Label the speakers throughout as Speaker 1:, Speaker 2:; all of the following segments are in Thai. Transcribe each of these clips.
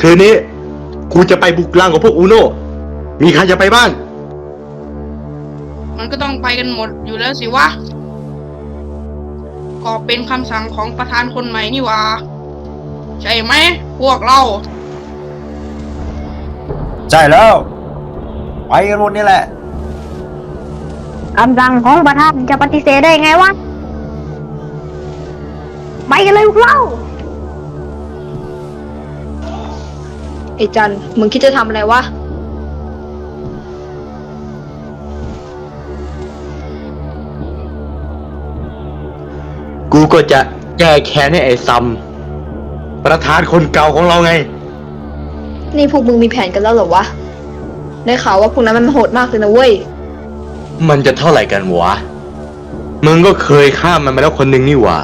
Speaker 1: คืนนี้กูจะไปบุกรังของพวกอูโน่ มีใครจะไปบ้าง
Speaker 2: มันก็ต้องไปกันหมดอยู่แล้วสิวะ ก็เป็นคำสั่งของประธานคนใหม่นี่หวะใช่ไหมพวกเรา
Speaker 3: ใช่แล้ว ไปกันหมดนี่แหละ
Speaker 4: คำสั่งของประธานจะปฏิเสธได้ไงวะ ไปกันเลยพวกเรา
Speaker 5: ไอ้จันมึงคิดจะทำอะไรวะ
Speaker 1: กูก็จะแก้แค้นให้ไอ้ซัม ประธานคนเก่าของเราไง
Speaker 5: นี่พวกมึงมีแผนกันแล้วเหรอวะ ได้ข่าวว่าพวกนั้นมันโหดมากเลยนะเว้ย
Speaker 1: มันจะเท่าไหร่กันวะ มึงก็เคยฆ่ามันมาแล้วคนหนึ่งนี่หว่า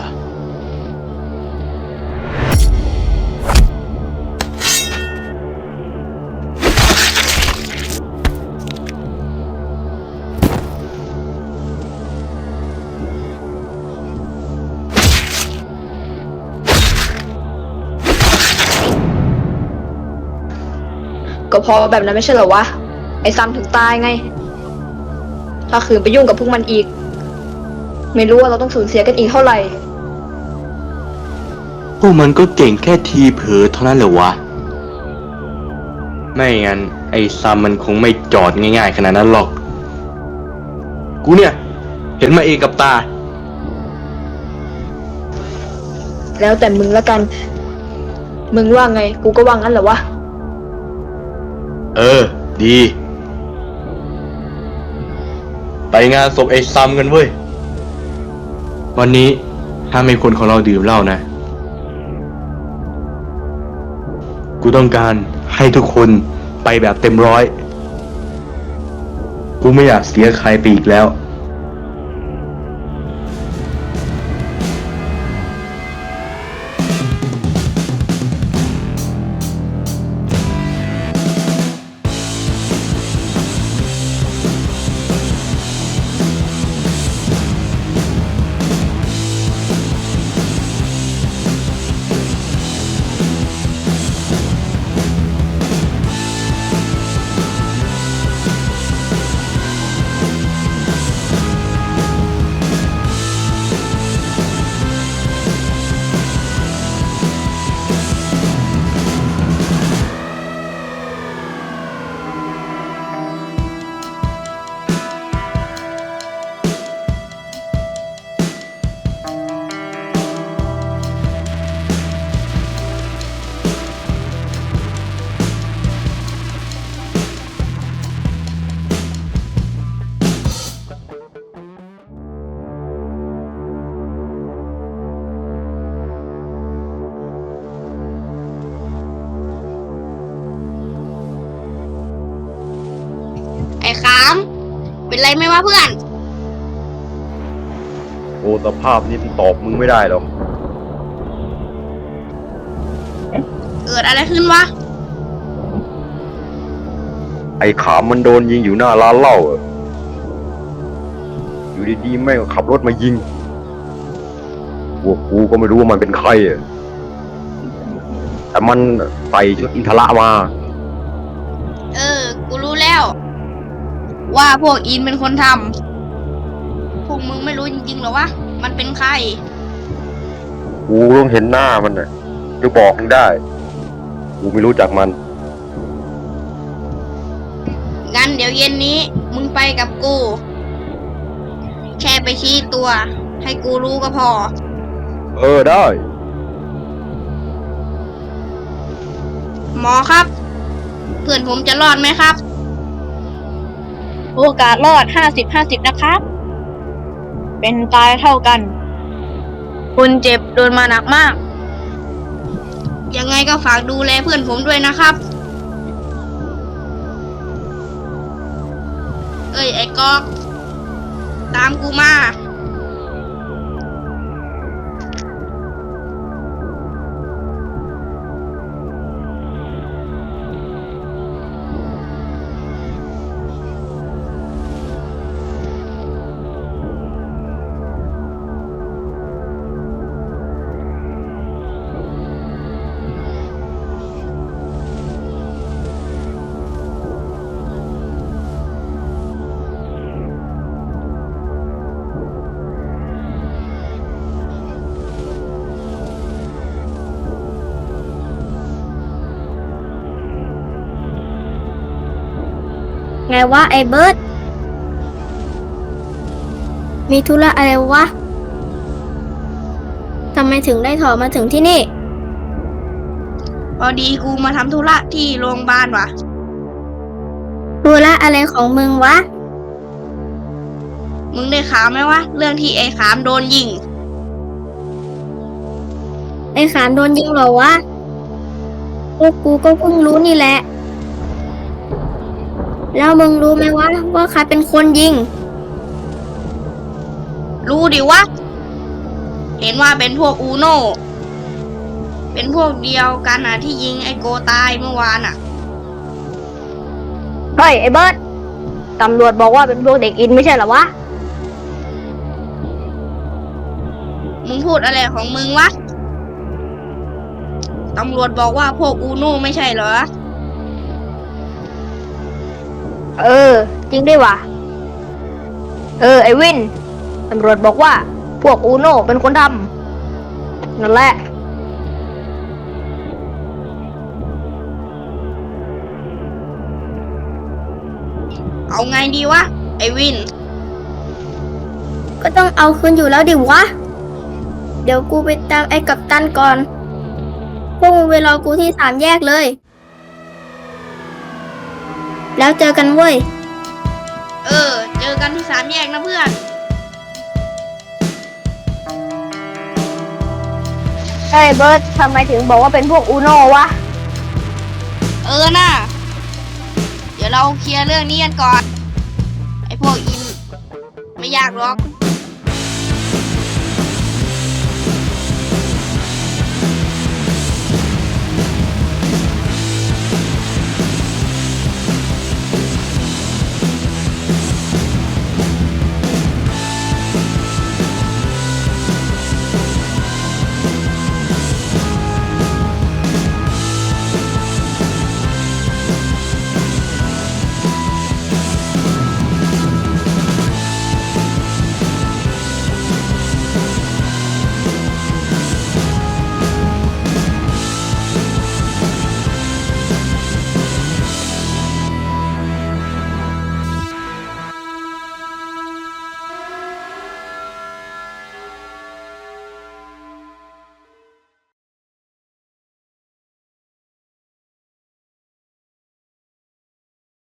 Speaker 5: ก็เพอแบบนั้นไม่ใช่เหรอวะ ไอ้ซัมถึงตายไง ถ้าขืนไปยุ่งกับพวกมันอีก ไม่รู้ว่าเราต้องสูญเสียกันอีกเท่าไหร่
Speaker 1: พวกมันก็เก่งแค่ทีเผลอเท่านั้นเหรอวะ ไม่งั้นไอ้ซัมมันคงไม่จอดง่ายๆขนาดนั้นหรอก กูเนี่ย เห็นมาเองกับตา
Speaker 5: แล้วแต่มึงละกัน มึงว่าไง กูก็ว่างั้นเหรอวะ
Speaker 1: เออ ดี ไปงานศพไอ้ซัมกันเว้ย วันนี้ถ้าไม่คนของเราดื่มเหล้านะ กูต้องการให้ทุกคนไปแบบเต็มร้อย กูไม่อยากเสียใครไปอีกแล้ว
Speaker 2: เป็นไรไหมวะเพื่อน
Speaker 3: โอ้สภาพนี้ตอบมึงไม่ได้หรอก
Speaker 2: เกิดอะไรขึ้นวะ
Speaker 3: ไอ้ขามมันโดนยิงอยู่หน้าร้านเหล้าอะอยู่ดีๆแม่งก็ขับรถมายิงพวกกูก็ไม่รู้ว่ามันเป็นใครอะแต่มันใส่ชุดอินทระมา
Speaker 2: เออ กูรู้แล้ว ว่าพวกอินเป็นคนทำพวกมึงไม่รู้จริงๆหรอวะ มันเป็นใคร
Speaker 3: กูต้องเห็นหน้ามันน่ะจะบอกมึงได้ กูไม่รู้จักมัน
Speaker 2: งั้นเดี๋ยวเย็นนี้ มึงไปกับกู แค่ไปชี้ตัว ให้กูรู้ก็พอ
Speaker 3: เออได้
Speaker 2: หมอครับ เพื่อนผมจะรอดไหมครับ
Speaker 4: โอกาสรอดห้าสิบห้าสิบนะครับ เป็นตายเท่ากัน คุณเจ็บโดนมาหนักมาก
Speaker 2: ยังไงก็ฝากดูแลเพื่อนผมด้วยนะครับ เอ้ย ไอ้กอก ตามกูมา
Speaker 6: ไงวะไอ้เบิร์ดมีธุระอะไรวะทำไมถึงได้ถอมาถึงที่นี่
Speaker 2: พอดีกูมาทำธุระที่โรงพยาบาลวะ
Speaker 6: ธุระอะไรของมึงวะ
Speaker 2: มึงได้ข่าวไหมวะ เรื่องที่ไอ้ขามโดนยิง
Speaker 6: ไอ้ขานโดนยิงเหรอวะพวกกูก็เพิ่งรู้นี่แหละ แล้วมึงรู้ไหมวะว่าใครเป็นคนยิง
Speaker 2: รู้ดิวะ เห็นว่าเป็นพวกอูโน่เป็นพวกเดียวกันนะที่ยิงไอ้โกตายเมื่อวานอะ
Speaker 4: เฮ้ยไอ้เบิร์ดตำรวจบอกว่าเป็นพวกเด็กอินไม่ใช่เหรอวะ
Speaker 2: มึงพูดอะไรของมึงวะ ตำรวจบอกว่าพวกอูโน่ไม่ใช่เหรอ
Speaker 4: เออ จริงด้วยว่ะเออ ไอ้วินตำรวจบอกว่า พวกอูโน่เป็นคนทำนั่นแหละ
Speaker 2: เอาไงดีวะ ไอ้วิน
Speaker 6: ก็ต้องเอาคืนอยู่แล้วดิวะ เดี๋ยวกูไปตามไอ้กัปตันก่อน พวกมึงไปรอกูที่สามแยกเลย แล้วเจอกันเว้ย
Speaker 2: เออ เจอกันที่สามแยกนะเพื่อน
Speaker 4: เฮ้ยเบิร์ดทำไมถึงบอกว่าเป็นพวกอูโน่วะ
Speaker 2: เออน่ะ เดี๋ยวเราเคลียร์เรื่องนี้กันก่อน ไอ้พวกอิน ไม่ยากหรอก